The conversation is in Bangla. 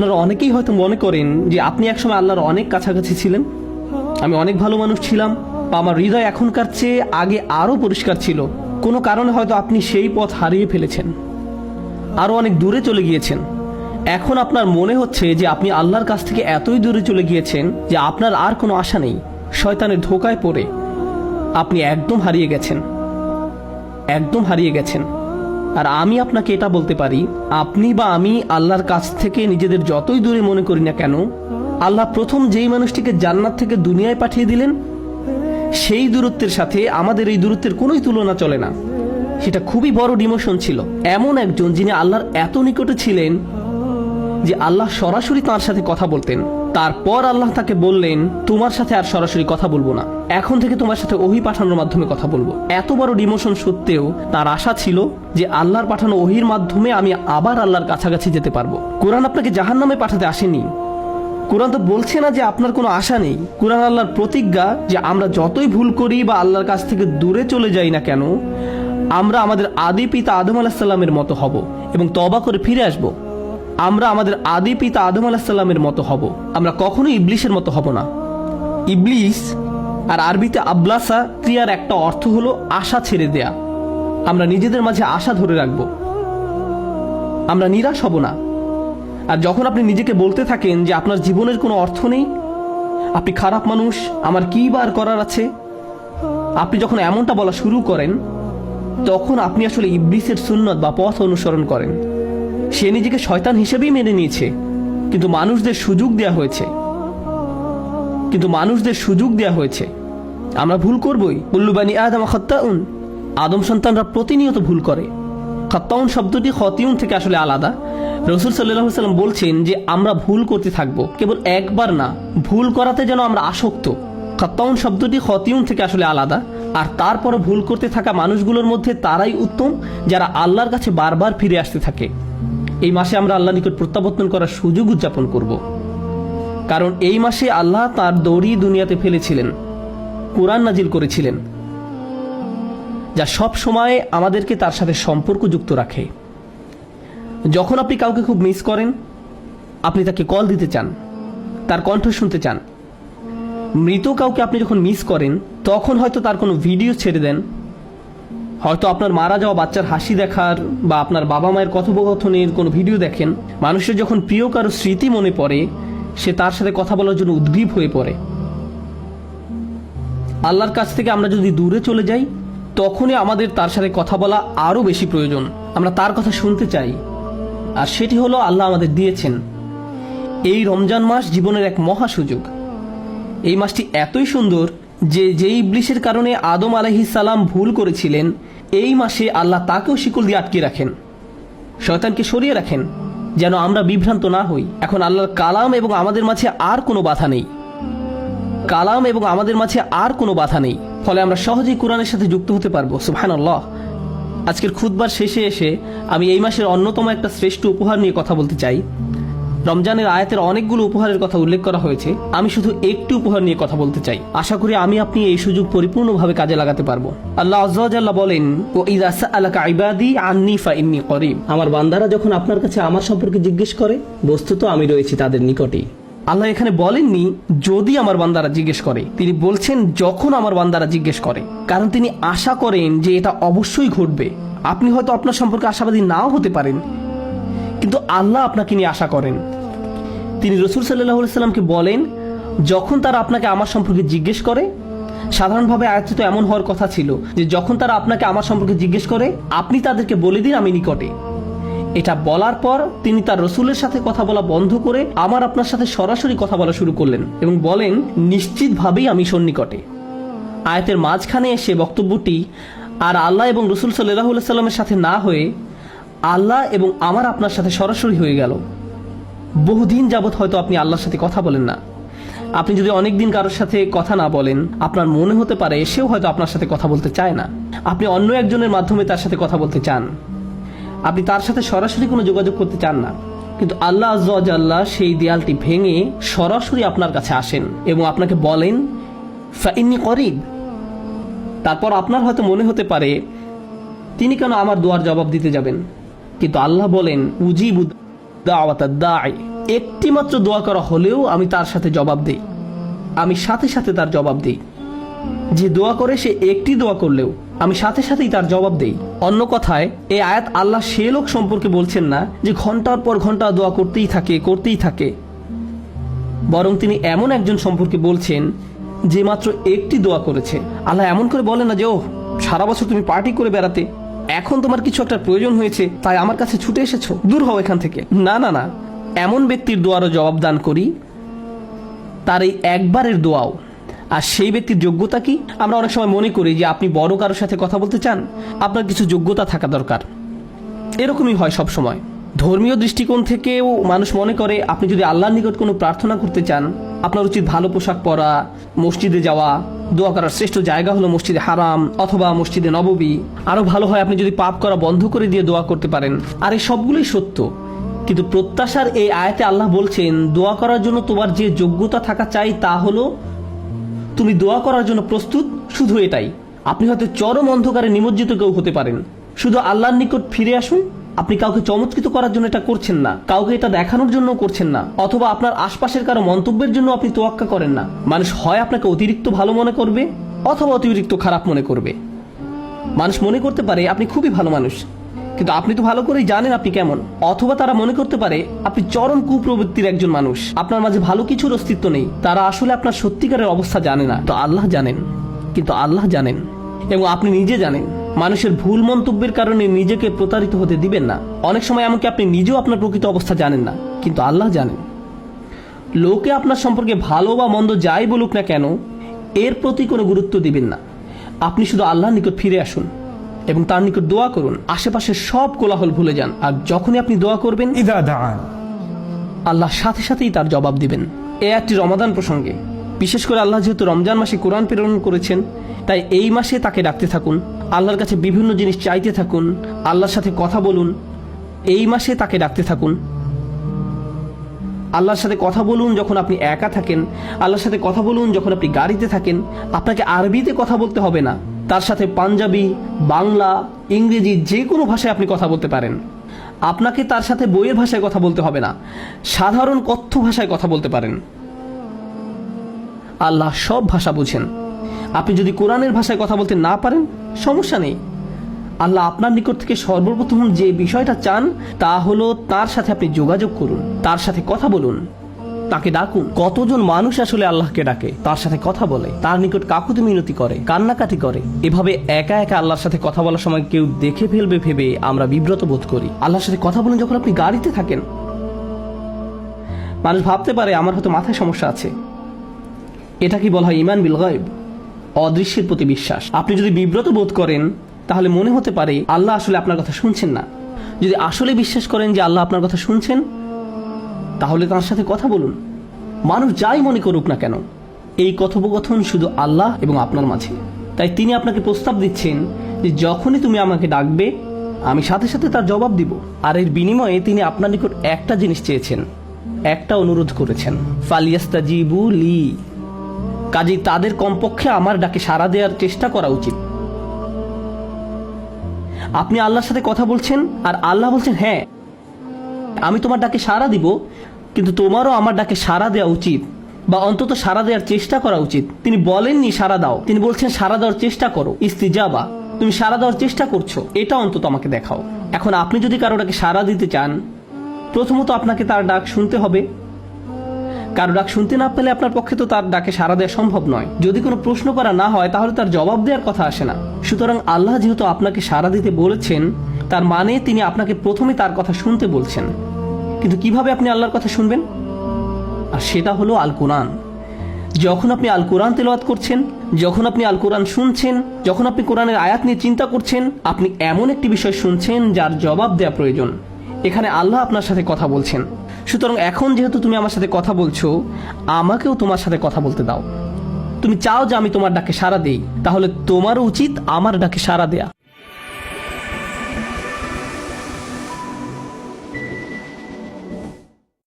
আপনারা অনেকেই হয়তো মনে করেন যে আপনি একসময় আল্লাহর অনেক কাছাকাছি ছিলেন। আমি অনেক ভালো মানুষ ছিলাম, বা আমার হৃদয় এখনকার চেয়ে আগে আরও পরিষ্কার ছিল। কোনো কারণে হয়তো আপনি সেই পথ হারিয়ে ফেলেছেন। আরও অনেক দূরে চলে গিয়েছেন। এখন আপনার মনে হচ্ছে যে আপনি আল্লাহর কাছ থেকে এতই দূরে চলে গিয়েছেন যে আপনার আর কোনো আশা নেই। শয়তানের ধোকায় পড়ে আপনি একদম হারিয়ে গেছেন। একদম হারিয়ে গেছেন। আর আমি আপনাকে এটা বলতে পারি, আপনি বা আমি আল্লাহর কাছ থেকে নিজেদের যতই দূরে মনে করি না কেন, আল্লাহ প্রথম যেই মানুষটিকে জান্নাত থেকে দুনিয়ায় পাঠিয়ে দিলেন, সেই দূরত্বের সাথে আমাদের এই দূরত্বের কোনোই তুলনা চলে না। সেটা খুবই বড় ডিমোশন ছিল। এমন একজন যিনি আল্লাহর এত নিকটে ছিলেন যে আল্লাহ সরাসরি তার সাথে কথা বলতেন। তারপর আল্লাহ তাকে বললেন, তোমার সাথে আর সরাসরি কথা বলব না। এখন থেকে তোমার সাথে ওহি পাঠানোর মাধ্যমে কথা বলব। এত বড় ডিমোশন সত্ত্বেও তার আশা ছিল যে আল্লাহর পাঠানো ওহির মাধ্যমে আমি আবার আল্লাহর কাছাকাছি যেতে পারব। কোরআন আপনাকে জাহান নামে পাঠাতে আসেনি। কোরআন তো বলছে না যে আপনার কোনো আশা নেই। কোরআন আল্লাহর প্রতিজ্ঞা যে আমরা যতই ভুল করি বা আল্লাহর কাছ থেকে দূরে চলে যাই না কেন, আমরা আমাদের আদি পিতা আদম আলাহিসাল্লামের মতো হব এবং তবা করে ফিরে আসব। আমরা আমাদের আদি পিতা আদম আলাহিসাল্লামের মতো হব। আমরা কখনোই ইবলিশের মতো হব না। ইবলিস আর আরবিতে আবলাসা ক্রিয়ার একটা অর্থ হলো আশা ছেড়ে দেয়া। আমরা নিজেদের মাঝে আশা ধরে রাখব। আমরা নিরাশ হব না। আর যখন আপনি নিজেকে বলতে থাকেন যে আপনার জীবনের কোনো অর্থ নেই, আপনি খারাপ মানুষ, আমার কী বার করার আছে? আপনি যখন এমনটা বলা শুরু করেন, তখন আপনি আসলে ইবলিসের সুন্নত বা পথ অনুসরণ করেন। সে নিজেকে শয়তান হিসেবেই মেনে নিয়েছে। কিন্তু মানুষদের সুযোগ দেয়া হয়েছে। কিন্তু মানুষদের সুযোগ দেয়া হয়েছে। আমরা ভুল করবই। উল্লুবানি আদম খত্তাউন। আদম সন্তানরা প্রতিনিয়ত ভুল করে। খত্তাউন শব্দটি খতিউন থেকে আসলে আলাদা। রসুল সাল্লাহ সাল্লাম বলছেন যে, আমরা ভুল করতে থাকব। কেবল একবার না, ভুল করাতে যেন আমরা আসক্ত। খত্তাউন শব্দটি খতিউন থেকে আসলে আলাদা। আর তারপরে ভুল করতে থাকা মানুষগুলোর মধ্যে তারাই উত্তম, যারা আল্লাহর কাছে বারবার ফিরে আসতে থাকে। এই মাসে আমরা আল্লাহ নিকট প্রত্যাবর্তন করার সুযোগ উদযাপন করব। কারণ এই মাসে আল্লাহ তার দড়ি দুনিয়াতে ফেলেছিলেন, কোরআন নাজিল করেছিলেন, যা সব সময় আমাদেরকে তার সাথে সম্পর্ক যুক্ত রাখে। যখন আপনি কাউকে খুব মিস করেন, আপনি তাকে কল দিতে চান, তার কণ্ঠ শুনতে চান, মৃত কাউকে আপনি যখন মিস করেন, তখন হয়তো তার কোনো ভিডিও ছেড়ে দেন হয়তো আপনার মারা যাওয়া বাচ্চার হাসি দেখার বা আপনার বাবা মায়ের কথোপকথনের কোনো ভিডিও দেখেন, মানুষের যখন প্রিয় কারও স্মৃতি মনে পড়ে, সে তার সাথে কথা বলার জন্য উদ্গ্রীব হয়ে পড়ে। আল্লাহর কাছ থেকে আমরা যদি দূরে চলে যাই, তখনই আমাদের তার সাথে কথা বলা আরও বেশি প্রয়োজন। আমরা তার কথা শুনতে চাই। আর সেটি হলো আল্লাহ আমাদের দিয়েছেন। এই রমজান মাস জীবনের এক মহা সুযোগ। এই মাসটি এতই সুন্দর যে যেই ইবলিশের কারণে আদম সালাম ভুল করেছিলেন, এই মাসে আল্লাহ তাকেও শিকল দিয়ে আটকে রাখেন। শয়তানকে সরিয়ে রাখেন, যেন আমরা বিভ্রান্ত না হই। এখন আল্লাহর কালাম এবং আমাদের মাঝে আর কোনো বাধা নেই। কালাম এবং আমাদের মাঝে আর কোনো বাধা নেই। ফলে আমরা সহজেই কোরআনের সাথে যুক্ত হতে পারব। সুবহান আল্লাহ আজকের খুদবার শেষে এসে আমি এই মাসের অন্যতম একটা শ্রেষ্ঠ উপহার নিয়ে কথা বলতে চাই। রমজানের আয়াতের অনেকগুলো উপহারের কথা উল্লেখ করা হয়েছে। আমি শুধু একটি উপহার নিয়ে কথা বলতে চাই। আশা করি আমি আপনি এই সুযোগ পরিপূর্ণভাবে কাজে লাগাতে পারব। আল্লাহ আজ্লাহ বলেন, ও ইদা ইবাদি আন্নি ফা ইন্নি করিব। আমার বান্দারা যখন আপনার কাছে আমার সম্পর্কে জিজ্ঞেস করে, বস্তুত আমি রয়েছি তাদের নিকটেই। আল্লাহ এখানে বলেননি, যদি আমার বান্দারা জিজ্ঞেস করে। তিনি বলছেন, যখন আমার বান্দারা জিজ্ঞেস করে। কারণ তিনি আশা করেন যে এটা অবশ্যই ঘটবে। আপনি হয়তো আপনার সম্পর্কে আশাবাদী নাও হতে পারেন কিন্তু আল্লাহ আপনাকে নিয়ে আশা করেন। তিনি রসুল সাল্লাহ সাল্লামকে বলেন, যখন তারা আপনাকে আমার সম্পর্কে জিজ্ঞেস করে, সাধারণভাবে আয়াতটি তো এমন হওয়ার কথা ছিল যে যখন তারা আপনাকে আমার সম্পর্কে জিজ্ঞেস করে, আপনি তাদেরকে বলে দিন আমি নিকটে। এটা বলার পর তিনি তার রসুলের সাথে কথা বলা বন্ধ করে আমার আপনার সাথে সরাসরি কথা বলা শুরু করলেন এবং বলেন, নিশ্চিতভাবেই আমি সন্নিকটে। আয়াতের মাঝখানে এসে বক্তব্যটি, আর আল্লাহ এবং রসুল সাল্লাহ সাল্লামের সাথে না হয়ে আল্লাহ এবং আমার আপনার সাথে সরাসরি হয়ে গেল। বহুদিন যাবৎ হয়তো আপনি আল্লাহর সাথে কথা বলেন না। আপনি যদি অনেক দিন কারোর সাথে কথা না বলেন, আপনার মনে হতে পারে সেও হয়তো আপনার সাথে কথা বলতে চায় না। আপনি অন্য একজনের মাধ্যমে তার সাথে কথা বলতে চান। আপনি তার সাথে সরাসরি কোনো যোগাযোগ করতে চান না। কিন্তু আল্লাহ আল্লাহ সেই দেয়ালটি ভেঙে সরাসরি আপনার কাছে আসেন এবং আপনাকে বলেন করিব। তারপর আপনার হয়তো মনে হতে পারে, তিনি কেন আমার দোয়ার জবাব দিতে যাবেন? কিন্তু আল্লাহ বলেন, উজিবু একটি মাত্র দোয়া করা হলেও আমি তার সাথে জবাব দেই। আমি সাথে সাথে তার জবাব দেই। যে দোয়া করে সে একটি দোয়া করলেও আমি সাথে সাথেই তার জবাব দেই। অন্য কথায় এই আয়াত আল্লাহ সে লোক সম্পর্কে বলছেন না যে ঘণ্টার পর ঘণ্টা দোয়া করতেই থাকে করতেই থাকে। বরং তিনি এমন একজন সম্পর্কে বলছেন যে মাত্র একটি দোয়া করেছে। আল্লাহ এমন করে বলে না যে ও সারা বছর তুমি পার্টি করে বেড়াতে এখন তোমার কিছু একটা প্রয়োজন হয়েছে, তাই আমার কাছে ছুটে এসেছ। দূর হও এখান থেকে। না না না। এমন ব্যক্তির দোয়ারও জবাব দান করি, তার এই একবারের দোয়াও। আর সেই ব্যক্তির যোগ্যতা কি? আমরা অনেক সময় মনে করি যে আপনি বড় কারোর সাথে কথা বলতে চান, আপনার কিছু যোগ্যতা থাকা দরকার। এরকমই হয় সব সময়। ধর্মীয় দৃষ্টিকোণ থেকেও মানুষ মনে করে, আপনি যদি আল্লাহর নিকট কোনো প্রার্থনা করতে চান, আপনার উচিত ভালো পোশাক পরা, মসজিদে যাওয়া দোয়া করার শ্রেষ্ঠ জায়গা হলো মসজিদে হারাম অথবা মসজিদে নববী। আরও ভালো হয় আপনি যদি পাপ করা বন্ধ করে দিয়ে দোয়া করতে পারেন। আর এই সবগুলোই সত্য। কিন্তু প্রত্যাশার এই আয়াতে আল্লাহ বলছেন, দোয়া করার জন্য তোমার যে যোগ্যতা থাকা চাই তা হলো, তুমি দোয়া করার জন্য প্রস্তুত, শুধু এটাই। আপনি হয়তো চরম অন্ধকারে নিমজ্জিত কেউ হতে পারেন। শুধু আল্লাহর নিকট ফিরে আসুন আপনি কাউকে চমৎকৃত করার জন্য এটা করছেন না, কাউকে এটা দেখানোর জন্য করছেন না, অথবা আপনার আশপাশের কারও মন্তব্যের জন্য আপনি তোয়াক্কা করেন না। মানুষ হয় আপনাকে অতিরিক্ত ভালো মনে করবে, অথবা অতিরিক্ত খারাপ মনে করবে। মানুষ মনে করতে পারে আপনি খুবই ভালো মানুষ, কিন্তু আপনি তো ভালো করেই জানেন আপনি কেমন, অথবা তারা মনে করতে পারে আপনি চরম কুপ্রবৃত্তির একজন মানুষ। আপনার মাঝে ভালো কিছুর অস্তিত্ব নেই, তারা আসলে আপনার সত্যিকারের অবস্থা জানে না। তো আল্লাহ জানেন, কিন্তু আল্লাহ জানেন, এবং আপনি নিজে জানেন। মানুষের ভুল মন্তব্যের কারণে নিজেকে প্রতারিত হতে দিবেন না। অনেক সময় এমনকি আপনি নিজেও আপনার প্রকৃত অবস্থা জানেন না কিন্তু আল্লাহ জানেন। লোকে আপনার সম্পর্কে ভালো বা মন্দ যাই বলুক না কেন এর প্রতি কোনো গুরুত্ব দিবেন না। আপনি শুধু আল্লাহর নিকট ফিরে আসুন এবং তার নিকট দোয়া করুন। আশেপাশের সব কোলাহল ভুলে যান আর যখনই আপনি দোয়া করবেন আল্লাহ সাথে সাথেই তার জবাব দিবেন। এ একটি রমাদান প্রসঙ্গে বিশেষ করে আল্লাহ যেহেতু রমজান মাসে কোরআন প্রেরণ করেছেন, তাই এই মাসে তাকে ডাকতে থাকুন, আল্লাহর কাছে বিভিন্ন জিনিস চাইতে থাকুন, আল্লাহর সাথে কথা বলুন, এই মাসে তাকে ডাকতে থাকুন। আল্লাহর সাথে কথা বলুন যখন আপনি একা থাকেন, আল্লাহর সাথে কথা বলুন যখন আপনি গাড়িতে থাকেন, আপনাকে আরবিতে কথা বলতে হবে না, তার সাথে পাঞ্জাবি, বাংলা, ইংরেজি যে কোনো ভাষায় আপনি কথা বলতে পারেন। আপনাকে তার সাথে বইয়ের ভাষায় কথা বলতে হবে না, সাধারণ কথ্য ভাষায় কথা বলতে পারেন। আল্লাহ সব ভাষা বুঝেন। আপনি যদি কোরআনের ভাষায় কথা বলতে না পারেন, সমস্যা নেই। আল্লাহ আপনার নিকট থেকে সর্বপ্রথম যে বিষয়টা চান, তা হলো তার সাথে আপনি যোগাযোগ করুন, তার সাথে কথা বলুন, তাকে ডাকুন। কতজন মানুষ আসলে আল্লাহকে ডাকে? তার সাথে কথা বলে। তার নিকট কাকুতি মিনতি করে, কান্নাকাটি করে। এভাবে একা একা আল্লাহর সাথে কথা বলার সময় কেউ দেখে ফেলবে ভেবে আমরা বিব্রত বোধ করি। আল্লাহর সাথে কথা বলুন যখন আপনি গাড়িতে থাকেন। মানুষ ভাবতে পারে আমার হয়তো মাথায় সমস্যা আছে। এটা কি বলা হয় ইমান বিল গায়েব? অদৃশ্যের প্রতি বিশ্বাস। আপনি যদি বিব্রত বোধ করেন, তাহলে মনে হতে পারে আল্লাহ আসলে আপনার কথা শুনছেন না। যদি আসলে বিশ্বাস করেন যে আল্লাহ আপনার কথা শুনছেন, তাহলে তার সাথে কথা বলুন। মানুষ যাই মনে করুক না কেন, এই কথোপকথন শুধু আল্লাহ এবং আপনার মাঝে। তাই তিনি আপনাকে প্রস্তাব দিচ্ছেন যে যখনই তুমি আমাকে ডাকবে, আমি সাথে সাথে তার জবাব দিব। আর এর বিনিময়ে তিনি আপনার নিকট একটা জিনিস চেয়েছেন, একটা অনুরোধ করেছেন। ফালিয়াস্তা জিবু লি। কাজেই তাদের কমপক্ষে আমার ডাকে সাড়া দেওয়ার চেষ্টা করা উচিত। আপনি আল্লাহর সাথে কথা বলছেন আর আল্লাহ বলছেন হ্যাঁ আমি তোমার ডাকে সাড়া দিব, কিন্তু তোমারও আমার ডাকে সাড়া দেওয়া উচিত বা অন্তত সাড়া দেওয়ার চেষ্টা করা উচিত। তিনি বলেননি সাড়া দাও, তিনি বলছেন সাড়া দেওয়ার চেষ্টা করো। ইস্তিজাবা, তুমি সাড়া দেওয়ার চেষ্টা করছ, এটা অন্তত আমাকে দেখাও। এখন আপনি যদি কারও ডাকে সাড়া দিতে চান, প্রথমত আপনাকে তার ডাক শুনতে হবে। কারও ডাক শুনতে না পেলে আপনার পক্ষে তো তার ডাকে সাড়া দেওয়া সম্ভব নয়। যদি কোনো প্রশ্ন করা না হয়, তাহলে তার জবাব দেওয়ার কথা আসে না। সুতরাং আল্লাহ যেহেতু আপনাকে সাড়া দিতে বলেছেন, তার মানে তিনি আপনাকে প্রথমে তার কথা শুনতে বলছেন। কিন্তু কীভাবে আপনি আল্লাহর কথা শুনবেন? আর সেটা হলো আল কোরআন যখন আপনি আল কোরআন তেলাওয়াত করছেন, যখন আপনি আল কোরআন শুনছেন, যখন আপনি কোরআনের আয়াত নিয়ে চিন্তা করছেন, আপনি এমন একটি বিষয় শুনছেন যার জবাব দেওয়া প্রয়োজন। এখানে আল্লাহ আপনার সাথে কথা বলছেন। সুতরাং এখন যেহেতু তুমি আমার সাথে কথা বলছো, আমাকেও তোমার সাথে কথা বলতে দাও। তুমি চাও যে আমি তোমার ডাকে সাড়া দিই, তাহলে তোমারও উচিত আমার ডাকে সাড়া দেয়া।